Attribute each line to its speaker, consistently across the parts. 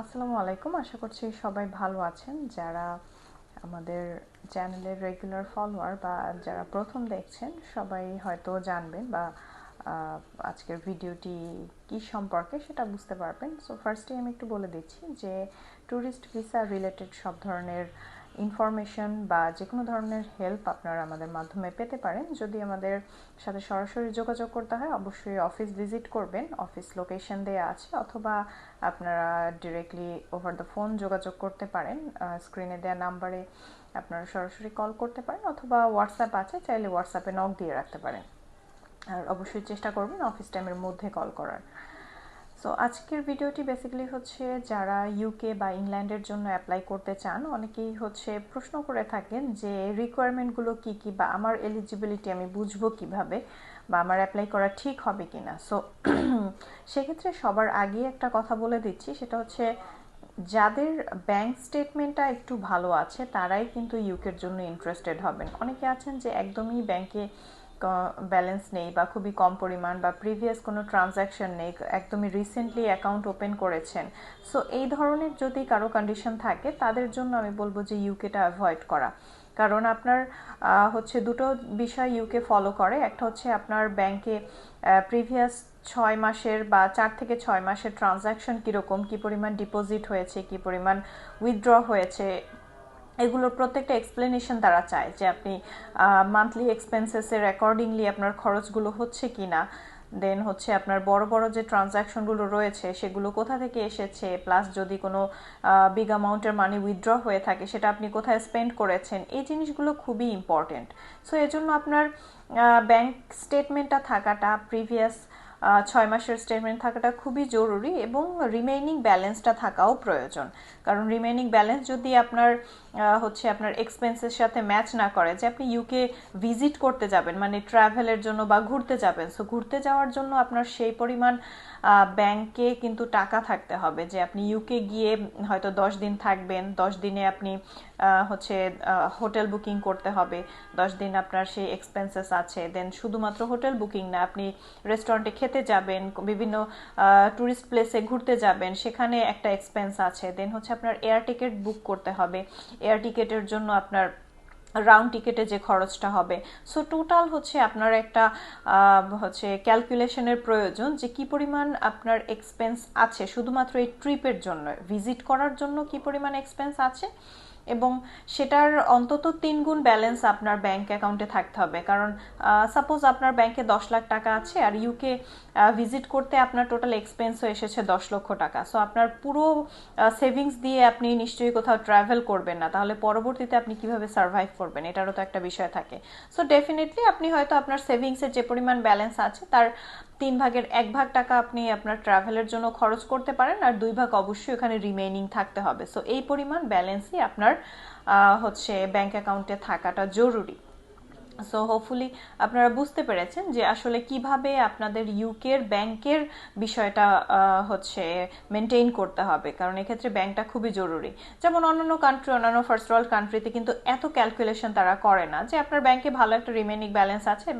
Speaker 1: আসসালামু আলাইকুম। আশা করছি সবাই ভালো আছেন। যারা আমাদের চ্যানেলের রেগুলার ফলোয়ার বা যারা প্রথম দেখছেন, সবাই হয়তো জানবেন বা আজকের ভিডিওটি কি সম্পর্কে সেটা বুঝতে পারবেন। সো ফার্স্টে আমি একটু বলে দিচ্ছি যে ট্যুরিস্ট ভিসা রিলেটেড সব ধরনের ইনফরমেশন বা যে কোনো ধরনের হেল্প আপনারা আমাদের মাধ্যমে পেতে পারেন। যদি আমাদের সাথে সরাসরি যোগাযোগ করতে হয়, অবশ্যই অফিস ভিজিট করবেন। অফিস লোকেশন দেওয়া আছে অথবা আপনারা ডিরেক্টলি ওভার দ্য ফোন যোগাযোগ করতে পারেন। স্ক্রিনে দেওয়া নাম্বারে আপনারা সরাসরি কল করতে পারেন অথবা হোয়াটসঅ্যাপ আছে, চাইলে হোয়াটসঅ্যাপে নক দিয়ে রাখতে পারেন। আর অবশ্যই চেষ্টা করবেন অফিস টাইমের মধ্যে কল করার। সো আজকের ভিডিওটি বেসিক্যালি হচ্ছে যারা ইউকে বা ইংল্যান্ডের জন্য অ্যাপ্লাই করতে চান, অনেকেই হচ্ছে প্রশ্ন করে থাকেন যে রিকোয়ারমেন্টগুলো কি কি বা আমার এলিজিবিলিটি আমি বুঝব কীভাবে বা আমার অ্যাপ্লাই করা ঠিক হবে কি না সো সেক্ষেত্রে সবার আগে একটা কথা বলে দিচ্ছি, সেটা হচ্ছে যাদের ব্যাংক স্টেটমেন্টটা একটু ভালো আছে, তারাই কিন্তু ইউকের জন্য ইন্টারেস্টেড হবেন। অনেকে আছেন যে একদমই ব্যাংকে ব্যালেন্স নেই বা খুবই কম পরিমাণ বা প্রিভিয়াস কোনো ট্রানজ্যাকশন নেই, একদমই রিসেন্টলি অ্যাকাউন্ট ওপেন করেছেন। সো এই ধরনের যদি কারও কন্ডিশন থাকে, তাদের জন্য আমি বলব যে ইউকেটা অ্যাভয়েড করা। কারণ আপনার হচ্ছে দুটো বিষয় ইউকে ফলো করে। একটা হচ্ছে আপনার ব্যাংকে প্রিভিয়াস ছয় মাসের বা চার থেকে ছয় মাসের ট্রানজ্যাকশন কীরকম, কী পরিমাণ ডিপোজিট হয়েছে, কী পরিমাণ উইথড্র হয়েছে এগুলোর প্রত্যেকটা এক্সপ্লেনেশন তারা চায় যে আপনি মান্থলি এক্সপেন্সেসের অ্যাকর্ডিংলি আপনার খরচগুলো হচ্ছে কি না দেন হচ্ছে আপনার বড় বড় যে ট্রানজ্যাকশনগুলো রয়েছে, সেগুলো কোথা থেকে এসেছে? প্লাস যদি কোনো বিগ অ্যামাউন্টের মানি উইথড্র হয়ে থাকে, সেটা আপনি কোথায় স্পেন্ড করেছেন? এই জিনিসগুলো খুবই ইম্পর্টেন্ট সো এজন্য আপনার ব্যাংক স্টেটমেন্টটা থাকাটা প্রিভিয়াস ছয় মাসের স্টেটমেন্ট থাকাটা খুবই জরুরি এবং রিমেইনিং ব্যালেন্সটা থাকাও প্রয়োজন। কারণ রিমেইনিং ব্যালেন্স যদি আপনার হচ্ছে আপনার এক্সপেন্সের সাথে ম্যাচ না করে, যে আপনি ইউকে ভিজিট করতে যাবেন মানে ট্রাভেলের জন্য বা ঘুরতে যাবেন সো ঘুরতে যাওয়ার জন্য আপনার সেই পরিমাণ ব্যাংকে কিন্তু টাকা থাকতে হবে, যে আপনি ইউকে গিয়ে হয়তো দশ দিন থাকবেন, দশ দিনে আপনি হচ্ছে হোটেল বুকিং করতে হবে, দশ দিন আপনার সেই এক্সপেন্সেস আছে দেন শুধুমাত্র হোটেল বুকিং না, আপনি রেস্টুরেন্টে খেতে যাবেন, বিভিন্ন ট্যুরিস্ট প্লেসে ঘুরতে যাবেন, সেখানে একটা এক্সপেন্স আছে। দেন হচ্ছে আপনার এয়ার টিকিট বুক করতে হবে। এয়ার টিকিটের জন্য আপনার রাউন্ড টিকেটে যে খরচটা হবে। সো টোটাল হচ্ছে আপনার একটা হচ্ছে ক্যালকুলেশনের প্রয়োজন যে কি পরিমাণ আপনার এক্সপেন্স আছে। শুধুমাত্র এই ট্রিপের জন্য। ভিজিট করার জন্য কি পরিমাণ এক্সপেন্স আছে? এবং সেটার অন্তত তিন গুণ ব্যালেন্স আপনার ব্যাংক অ্যাকাউন্টে থাকতে হবে। কারণ সাপোজ আপনার ব্যাংকে দশ লাখ টাকা আছে আর ইউকে ভিজিট করতে আপনার টোটাল এক্সপেন্স হয়ে এসেছে দশ লক্ষ টাকা। সো আপনার পুরো সেভিংস দিয়ে আপনি নিশ্চয়ই কোথাও ট্রাভেল করবেন না। তাহলে পরবর্তীতে আপনি কীভাবে সার্ভাইভ করবেন? এটারও তো একটা বিষয় থাকে। সো ডেফিনেটলি আপনি হয়তো আপনার সেভিংসের যে পরিমাণ ব্যালেন্স আছে, তার তিন ভাগের এক ভাগ টাকা আপনি আপনার ট্রাভেলের জন্য খরচ করতে পারেন, আর দুই ভাগ অবশ্যই এখানে রিমেইনিং থাকতে হবে। সো এই পরিমাণ ব্যালেন্সই আপনার হচ্ছে ব্যাংক অ্যাকাউন্টে থাকাটা জরুরি। সো হোপফুলি আপনারা বুঝতে পেরেছেন যে আসলে কীভাবে আপনাদের ইউকের ব্যাংকের বিষয়টা হচ্ছে মেনটেন করতে হবে। কারণ এক্ষেত্রে ব্যাংকটা খুবই জরুরি। যেমন অন্যান্য কান্ট্রি অন্যান্য ফার্স্ট ওয়ার্ল্ড কান্ট্রিতে কিন্তু এত ক্যালকুলেশন তারা করে না যে আপনার ব্যাংকে ভালো একটা রিমেনিং ব্যালেন্স আছে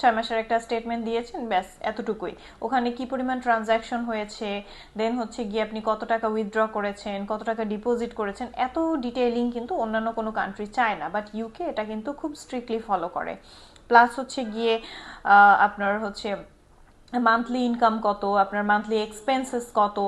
Speaker 1: ছয় মাসের একটা স্টেটমেন্ট দিয়েছেন, ব্যাস, এতটুকুই। ওখানে কি পরিমাণ ট্রানজ্যাকশন হয়েছে? দেন হচ্ছে গিয়ে আপনি কত টাকা উইথড্র করেছেন, কত টাকা ডিপোজিট করেছেন, এত ডিটেইলিং কিন্তু অন্যান্য কোনো কান্ট্রি চায় না। বাট ইউকে এটা কিন্তু খুব স্ট্রিক্টলি ফলো করে। প্লাস হচ্ছে গিয়ে আপনার হচ্ছে মান্থলি ইনকাম কত, আপনার মান্থলি এক্সপেন্সেস কত,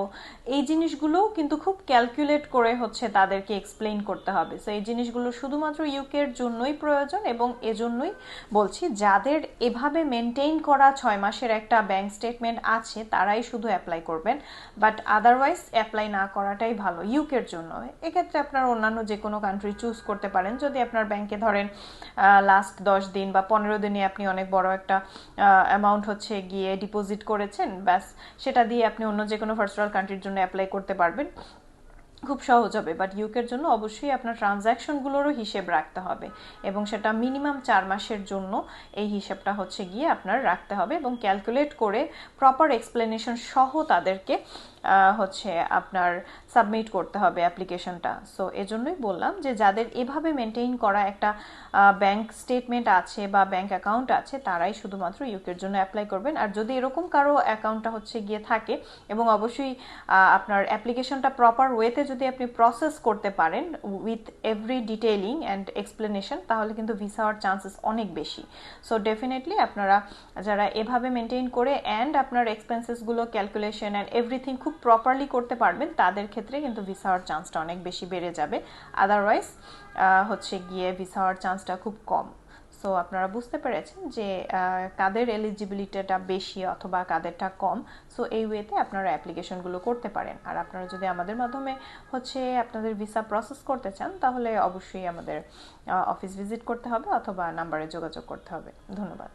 Speaker 1: এই জিনিসগুলো কিন্তু খুব ক্যালকুলেট করে হচ্ছে তাদেরকে এক্সপ্লেইন করতে হবে। সো এই জিনিসগুলো শুধুমাত্র ইউকের জন্যই প্রয়োজন এবং এজন্যই বলছি, যাদের এভাবে মেনটেন করা ছয় মাসের একটা ব্যাংক স্টেটমেন্ট আছে, তারাই শুধু অ্যাপ্লাই করবেন। বাট আদারওয়াইজ অ্যাপ্লাই না করাটাই ভালো ইউকের জন্য। এক্ষেত্রে আপনার অন্যান্য যে কোনো কান্ট্রি চুজ করতে পারেন। যদি আপনার ব্যাংকে ধরেন লাস্ট দশ দিন বা পনেরো দিনে আপনি অনেক বড় একটা অ্যামাউন্ট হচ্ছে গিয়ে ডিপোজিট করেছেন, ব্যাস, সেটা দিয়ে আপনি অন্য যে কোনো ফার্স্ট ওয়ার্ল্ড কান্ট্রির জন্য অ্যাপ্লাই করতে পারবেন। খুব সহজ হবে বাট ইউকের জন্য অবশ্যই আপনার ট্রানজ্যাকশনগুলোরও হিসেব রাখতে হবে এবং সেটা মিনিমাম চার মাসের জন্য এই হিসেবটা হচ্ছে গিয়ে আপনার রাখতে হবে এবং ক্যালকুলেট করে প্রপার এক্সপ্লেনেশন সহ তাদেরকে হচ্ছে আপনার সাবমিট করতে হবে অ্যাপ্লিকেশনটা সো এজন্যই বললাম যে যাদের এভাবে মেনটেন করা একটা ব্যাংক স্টেটমেন্ট আছে বা ব্যাংক অ্যাকাউন্ট আছে, তারাই শুধুমাত্র ইউকের জন্য অ্যাপ্লাই করবেন। আর যদি এরকম কারও অ্যাকাউন্টটা হচ্ছে গিয়ে থাকে এবং অবশ্যই আপনার অ্যাপ্লিকেশনটা প্রপার ওয়েতে যদি আপনি প্রসেস করতে পারেন with every detailing and explanation তাহলে কিন্তু ভিসা হওয়ার চান্সেস অনেক বেশি। সো ডেফিনেটলি আপনারা যারা এভাবে মেনটেন করে অ্যান্ড আপনার এক্সপেন্সেসগুলো ক্যালকুলেশন অ্যান্ড এভরিথিং খুব প্রপারলি করতে পারবেন, তাদের ক্ষেত্রে কিন্তু ভিসা হওয়ার চান্সটা অনেক বেশি বেড়ে যাবে। আদারওয়াইজ হচ্ছে গিয়ে ভিসা হওয়ার চান্সটা খুব কম। সো আপনারা বুঝতে পেরেছেন যে কাদের এলিজিবিলিটিটা বেশি অথবা কাদেরটা কম। সো এই ওয়েতে আপনারা অ্যাপ্লিকেশনগুলো করতে পারেন। আর আপনারা যদি আমাদের মাধ্যমে হচ্ছে আপনাদের ভিসা প্রসেস করতে চান, তাহলে অবশ্যই আমাদের অফিস ভিজিট করতে হবে অথবা নাম্বারে যোগাযোগ করতে হবে। ধন্যবাদ।